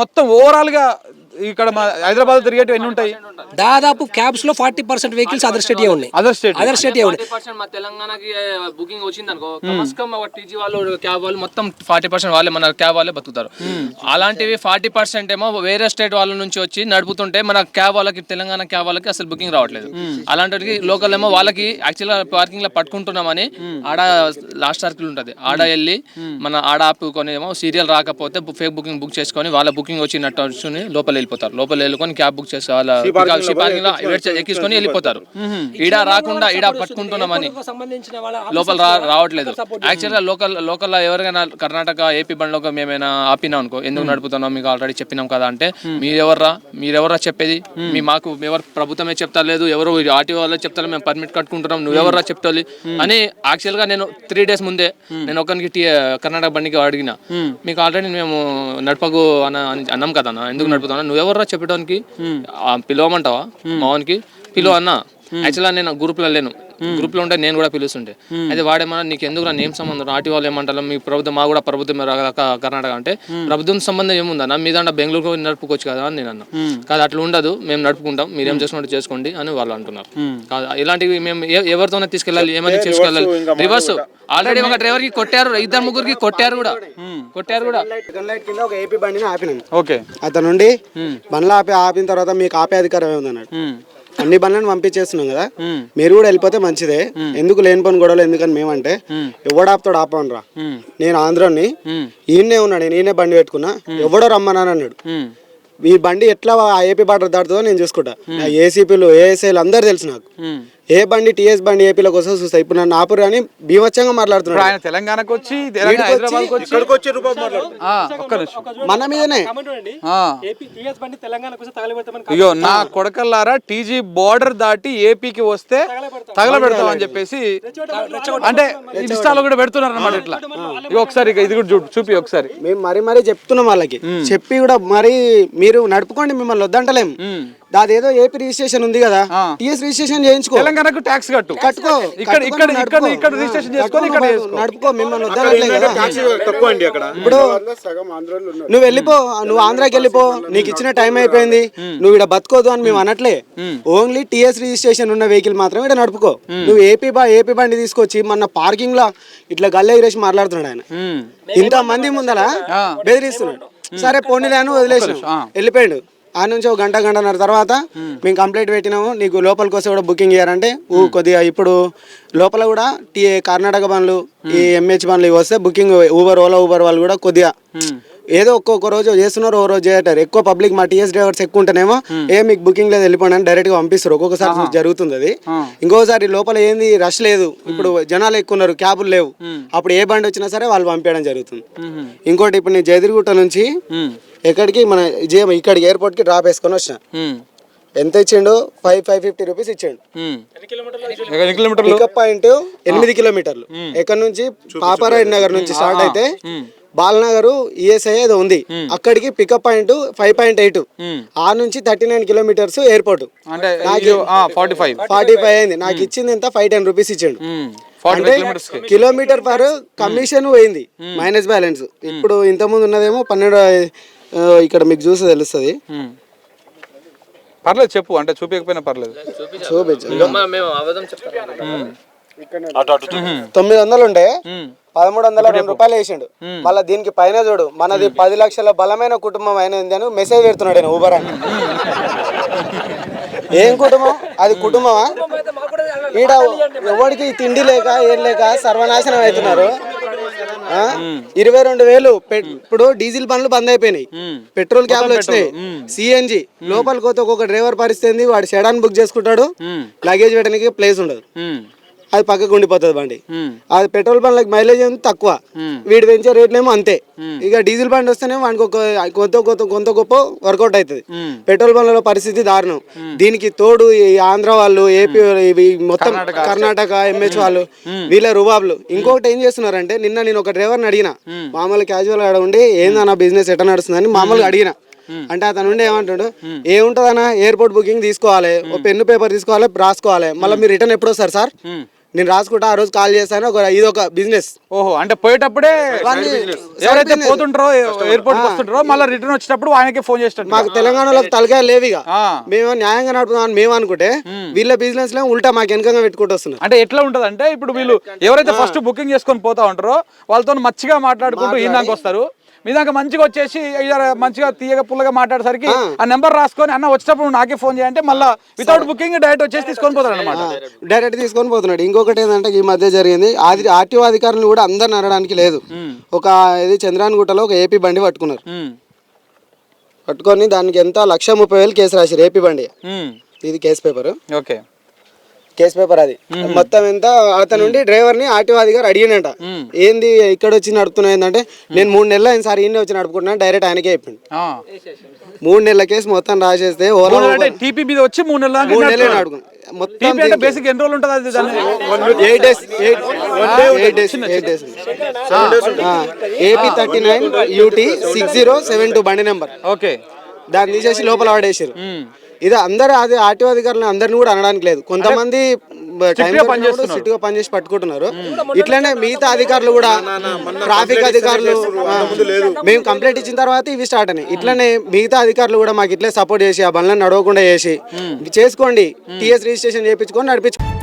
మొత్తం ఓవరాల్గా ఇక్కడ మా హైదరాబాద్ తిరిగేటివి ఎన్ని ఉంటాయి? దాదాపు క్యాబ్స్లో forty percent vehicles other state ఉన్నాయి. అదర్ స్టేట్ అదర్ స్టేట్ ఉన్నాయి. పర్సెంట్ మా తెలంగాణకి బుకింగ్ వచ్చింది అనుకో కమస్కమ్ టీజీ వాళ్ళు క్యాబ్ వాళ్ళు మొత్తం ఫార్టీ పర్సెంట్ వాళ్ళే మన క్యాబ్ వాళ్ళే బతుకుతారు. అలాంటివి ఫార్టీ పర్సెంట్ ఏమో వేరే స్టేట్ వాళ్ళ నుంచి వచ్చి నడుపుతుంటే మన క్యాబ్ వాళ్ళకి తెలంగాణ క్యాబ్ వాళ్ళకి అసలు బుకింగ్ రావట్లేదు. అలాంటి లోకల్ ఏమో వాళ్ళకి యాక్చువల్గా పార్కింగ్లో పట్టుకుంటున్నామని ఆడ లాస్ట్ సర్కిల్ ఉంటది. ఆడ వెళ్ళి మన ఆడ ఆపుకొని ఏమో సీరియల్ రాకపోతే ఫేక్ బుకింగ్ బుక్ చేసుకొని వాళ్ళ బుకింగ్ వచ్చినట్టు వచ్చి లోపల వెళ్ళిపోతారు. లోపల వెళ్ళుకొని క్యాబ్ బుక్ చేసి వాళ్ళ పార్కింగ్లో ఎక్కించుకొని వెళ్ళిపోతారు. ఈడ రాకుండా ఈడ పట్టుకుంటున్నామని. లోపల రావట్లేదు. యాక్చువల్గా లోకల్ లోకల్ ఎవరికైనా కర్ణాటక ఏపీ బండ్లో మేమైనా ఆపినాం అనుకో ఎందుకు నడుపుతున్నాం మీకు ఆల్రెడీ చెప్పినాం కదా అంటే మీరెవర్రా? మీరెవర్రా చెప్పేది? మీ మాకు ఎవరు ప్రభుత్వమే చెప్తా లేదు ఎవరు ఆర్టీఓ వాళ్ళే చెప్తారు మేము పర్మిట్ కట్టుకుంటున్నాం నువ్వెవర్రా చెప్తాలి అని యాక్చువల్గా నేను త్రీ డేస్ ముందే నేను ఒకరికి కర్ణాటక బండికి అడిగిన. మీకు ఆల్రెడీ మేము నడపకు అన్న అని అన్నాం కదా అన్న ఎందుకు నడుపుతున్నా? నువ్వెవర్రా చెప్పడానికి? ఆ, అంటావా? మావన్కి? పిలువ అన్న? యాక్చువల్గా నేను గ్రూప్లో లేను. గ్రూప్లో ఉంటే నేను కూడా పిలుస్తుంటే అయితే వాడేమన్నా నీకు ఎందుకు నేమ్ సంబంధం? ఆటి వాళ్ళు ఏమంటారు? మీ ప్రభుత్వం మా కూడా ప్రభుత్వం కర్ణాటక అంటే ప్రభుత్వం సంబంధం ఏముందన్న మీ దాంట్లో బెంగళూరు నడుపుకోవచ్చు కదా అని నేను అన్నా. కాదు అట్లా ఉండదు. మేము నడుపుకుంటాం. మీరేం చేసుకుంటే చేసుకోండి అని వాళ్ళు అంటున్నారు. కాదు ఇలాంటివి మేము ఎవరితోనే తీసుకెళ్ళాలి ఏమైనా తీసుకెళ్ళాలి రివర్స్ ఆల్రెడీ ఒక డ్రైవర్కి కొట్టారు ఇద్దరు ముగ్గురికి కొట్టారు కూడా. కొట్టారు కూడా. గన్ లైట్ కింద ఒక ఏపీ బండిని ఆపినాం ఓకే అతను నుండి బండ్లు ఆపి ఆపిన తర్వాత మీకు ఆపే అధికారం ఏముందన్నాడు అన్ని బండ్లను పంపించేస్తున్నాం కదా. మీరు కూడా వెళ్ళిపోతే మంచిదే. ఎందుకు లేని పని గొడవలు ఎందుకని మేమంటే ఎవడు ఆపుతాడు ఆపమని రా నేను ఆంధ్రాని ఈయనే ఉన్నాడు నేనే బండి పెట్టుకున్నా ఎవడో రమ్మన్నాను అన్నాడు. ఈ బండి ఎట్లా ఏపీ బార్డర్ దాటుతుందో నేను చూసుకుంటా. ఏసీపీలు ఏఎస్ఐలు అందరు తెలుసు నాకు. ఏ బండి టీఎస్ బండి ఏపీలోకి వస్తే చూస్తా. ఇప్పుడు నన్ను ఆపురు అని భీమచ్చంగా మాట్లాడుతున్నాడు. ఆయన తెలంగాణకు వచ్చి మన మీదనే. ఆ. అయ్యో నా కొడకల్లారా టీజీ బోర్డర్ దాటి ఏపీకి వస్తే తగలబెడతాం. అని చెప్పేసి అంటే ఇన్స్టాలో కూడా పెడుతున్నారు అన్నమాట ఇట్లా. ఒకసారి ఇక ఇది కూడా చూపి ఒకసారి. మేము మరీ మరీ చెప్తున్నాం వాళ్ళకి. చెప్పి కూడా మరి మీరు నడుపుకోండి మిమ్మల్ని వద్దంటలేం. దాదేదో ఏపీ రిజిస్ట్రేషన్ ఉంది కదా. టీఎస్ రిజిస్ట్రేషన్ చేయించుకో. తెలంగాణకు ట్యాక్స్ కట్టు. కట్టుకో. ఇక్కడ ఇక్కడ ఇక్కడ. ఇక్కడ రిజిస్ట్రేషన్ చేసుకొని ఇక్కడ. నడుపుకో మిమ్మల్ని వద్దనట్లే కదా. తక్కువ అండి అక్కడ. ఇప్పుడు నువ్వు వెళ్ళిపో నువ్వు ఆంధ్రాకి వెళ్ళిపో నీకు ఇచ్చిన టైం అయిపోయింది. నువ్వు ఇక్కడ బతుకోదు అని మేము అనట్లే. ఓన్లీ టీఎస్ రిజిస్ట్రేషన్ ఉన్న వెహికల్ మాత్రమే ఇక్కడ నడుపుకో. నువ్వు ఏపీ బా ఏపీ బండి తీసుకొచ్చి మన పార్కింగ్లో ఇట్లా గల్లె ఎగిరేసి మాట్లాడుతున్నాడు ఆయన. ఇంత మంది ముందర బెదిరిస్తున్నాడు. సరే పోనీలేను వదిలేసి వెళ్ళిపోయాడు. ఆ నుంచి ఒక గంట గంటన్నర తర్వాత మేము. కంప్లైంట్ పెట్టినాము. నీకు లోపలికి వస్తే కూడా బుకింగ్ ఇయ్యారంటే ఊ కొద్దిగా ఇప్పుడు లోపల కూడా టీ కర్ణాటక బండ్లు ఈ ఎంహెచ్ బండ్లు ఇవి వస్తే బుకింగ్ ఊబర్ ఓలా ఊబర్ వాళ్ళు కూడా కొద్దిగా ఏదో ఒక్కొక్క రోజు చేస్తున్నారు ఓ రోజు చేయటారు ఎక్కువ పబ్లిక్ మా టీఎస్ డ్రైవర్స్ ఎక్కువ ఉంటేనేమో ఏ మీకు బుకింగ్ లేదు వెళ్ళిపోండి అని డైరెక్ట్గా పంపిస్తారు. ఒక్కొక్కసారి జరుగుతుంది అది. ఇంకోసారి లోపల ఏంది రష్ లేదు. ఇప్పుడు జనాలు ఎక్కువ ఉన్నారు క్యాబులు లేవు. అప్పుడు ఏ బండి వచ్చినా సరే వాళ్ళు పంపించడం జరుగుతుంది. ఇంకోటి ఇప్పుడు నేను జదిరిగుట్ట నుంచి ఎక్కడికి మన జే- ఇక్కడికి ఎయిర్పోర్ట్కి డ్రాప్ వేసుకొని వచ్చిన. ఉమ్. ఎంత ఇచ్చిండు? ఫైవ్ ఫైవ్ ఫిఫ్టీ రూపీస్ ఇచ్చిండు. ఉమ్. ఎన్ని కిలోమీటర్లు పికప్ పాయింట్ ఎనిమిది కిలోమీటర్లు. ఎక్కడ నుంచి? పాపారాయుడు నగర్ నుంచి స్టార్ట్ అయితే బాలనగర్ ఈఎస్ఐ ఏదో ఉంది. అక్కడికి pickup point five point eight ఆ నుంచి థర్టీ నైన్ కిలోమీటర్స్ ఎయిర్పోర్ట్ అంటే ఫార్టీ ఫైవ్ ఫార్టీ ఫైవ్ అయింది. నాకు ఇచ్చింది ఎంత? ఫైవ్ టెన్ రూపీస్ ఇచ్చిండు. ఫార్టీ అంటే ఫైవ్ కిలోమీటర్స్కి కిలోమీటర్ పర్ కమిషన్ పోయింది. మైనస్ బ్యాలెన్స్ ఇప్పుడు ఇంతకుముందు ఉన్నదేమో పన్నెండు ఇక్కడ మీకు చూస్తే తెలుస్తుంది. పర్లేదు చెప్పు అంటే చూపించకపోయినా పర్లేదు. చూపించు. తొమ్మిది వందలు ఉండే. పదమూడు వందల రెండు రూపాయలు వేసిండు. మళ్ళీ దీనికి పైన చూడు. మనది పది లక్షల బలమైన కుటుంబం అయినది అని మెసేజ్ పెడుతున్నాడు ఆయన ఊబర్ అని. ఏం కుటుంబం? అది కుటుంబమా? ఈడ ఎవరికి తిండి లేక ఏం లేక సర్వనాశనం అవుతున్నారు? ఇరవై రెండు వేలు ఇప్పుడు డీజిల్ బండ్లు బంద్ అయిపోయినాయి. పెట్రోల్ క్యాబ్లు వచ్చినాయి. సిఎన్జి లోపలికి పోతే ఒక్కొక్క డ్రైవర్ పరిస్థితి? వాడు సెడాన్ బుక్ చేసుకుంటాడు. లగేజ్ పెట్టడానికి ప్లేస్ ఉండదు. అది పక్కకు ఉండిపోతుంది బండి. అది పెట్రోల్ బండ్లకు మైలేజ్ ఏమో తక్కువ. వీడు పెంచే రేట్లేమో అంతే. ఇక డీజిల్ బండి వస్తేనే వానికి ఒక కొంత కొంత కొంత గొప్ప వర్కౌట్ అవుతుంది పెట్రోల్ బండ్ల పరిస్థితి దారుణం. దీనికి తోడు ఈ ఆంధ్ర వాళ్ళు ఏపీ మొత్తం కర్ణాటక ఎంహెచ్ వాళ్ళు వీళ్ళ రుబాబులు ఇంకొకటి ఏం చేస్తున్నారంటే నిన్న నేను ఒక డ్రైవర్ని అడిగిన. మామూలు క్యాజువల్ ఆడ ఉండి ఏందన్నా బిజినెస్ ఎట్లా నడుస్తుందని? మామూలుగా అడిగిన. అంటే అతను ఉండి ఏమంటాడు ఏముంటుందన్నా? ఎయిర్పోర్ట్ బుకింగ్ తీసుకోవాలి. ఓ పెన్ను పేపర్ తీసుకోవాలి రాసుకోవాలి. మళ్ళీ మీరు రిటర్న్ ఎప్పుడు వస్తారు సార్? నేను రాసుకుంటా ఆ రోజు కాల్ చేస్తాను ఒక ఇది ఒక బిజినెస్ ఓహో అంటే పోయేటప్పుడే ఎవరైతే పోతుంటారో ఎయిర్పోర్ట్ వస్తుంటారో మళ్ళీ రిటర్న్ వచ్చేటప్పుడు ఆయనకే ఫోన్ చేస్తాడు మాకు తెలంగాణలో తలకాయ లేవు ఇక. మేము న్యాయంగా నడుపుదామని మేము అనుకుంటే వీళ్ళ బిజినెస్లో ఉల్టా మాకు వెనకంగా పెట్టుకుంటూ వస్తున్నారు. అంటే ఎట్లా ఉంటది అంటే ఇప్పుడు వీళ్ళు ఎవరైతే ఫస్ట్ బుకింగ్ చేసుకొని పోతా ఉంటారో వాళ్ళతో మంచిగా మాట్లాడుకుంటూ ఈ దాకా వస్తారు. మీ దాకా మంచిగా వచ్చేసి మంచిగా తీయగా పుల్లగా మాట్లాడేసరికి ఆ. నెంబర్ రాసుకొని అన్న వచ్చేటప్పుడు నాకే ఫోన్ చేయంటే మళ్ళీ వితౌట్ బుకింగ్ డైరెక్ట్ వచ్చేసి తీసుకొని పోతారు అనమాట డైరెక్ట్ తీసుకొని పోతున్నాడు. ఇంకొకటి ఏంటంటే ఈ మధ్య జరిగింది. ఆది ఆర్టీఓ అధికారులు కూడా అందరిని అనడానికి లేదు. ఒక ఇది చంద్రాన్ గుట్టలో ఒక ఏపీ బండి పట్టుకున్నారు. పట్టుకొని దానికి ఎంత? లక్ష ముప్పై వేలు కేసు రాశారు ఏపీ బండి. ఇది case paper. Okay. Case paper అది. మొత్తం ఎంత? అతను నుండి డ్రైవర్ని ఆర్టీఓ అధికారి అడిగినట. ఏంది ఇక్కడ వచ్చి నడుపుతున్నా ఏంటంటే నేను మూడు నెలలు అయిన సార్ ఈయన వచ్చి నడుపుకుంటున్నాను డైరెక్ట్ ఆయనకే చెప్పింది మూడు నెలల కేసు మొత్తం రాసేస్తే ఓలా అంటే టీపీ మీద వచ్చి మూడు నెలల మూడు నెలలు మొత్తం బేసిక్ ఎన్ని రోజులు ఉంటుంది అది దాన్ని eight days eight days eight days AP thirty nine UT six zero seven two బండి నెంబర్. ఓకే దాన్ని తీసేసి లోపల పడేసారు ఇది అందరు అదే ఆర్టీఓ అధికారులను అందరిని కూడా అనడానికి లేదు. కొంతమంది టైం సిట్గా పనిచేసి పట్టుకుంటున్నారు. ఇట్లనే మిగతా అధికారులు కూడా ట్రాఫిక్ అధికారులు మేము కంప్లైంట్ ఇచ్చిన తర్వాత ఇవి స్టార్ట్ అయినాయి. ఇట్లనే మిగతా అధికారులు కూడా మాకు ఇట్లే సపోర్ట్ చేసి ఆ బండ్లను నడవకుండా చేసి చేసుకోండి. టీఎస్ రిజిస్ట్రేషన్ చేయించుకొని నడిపించు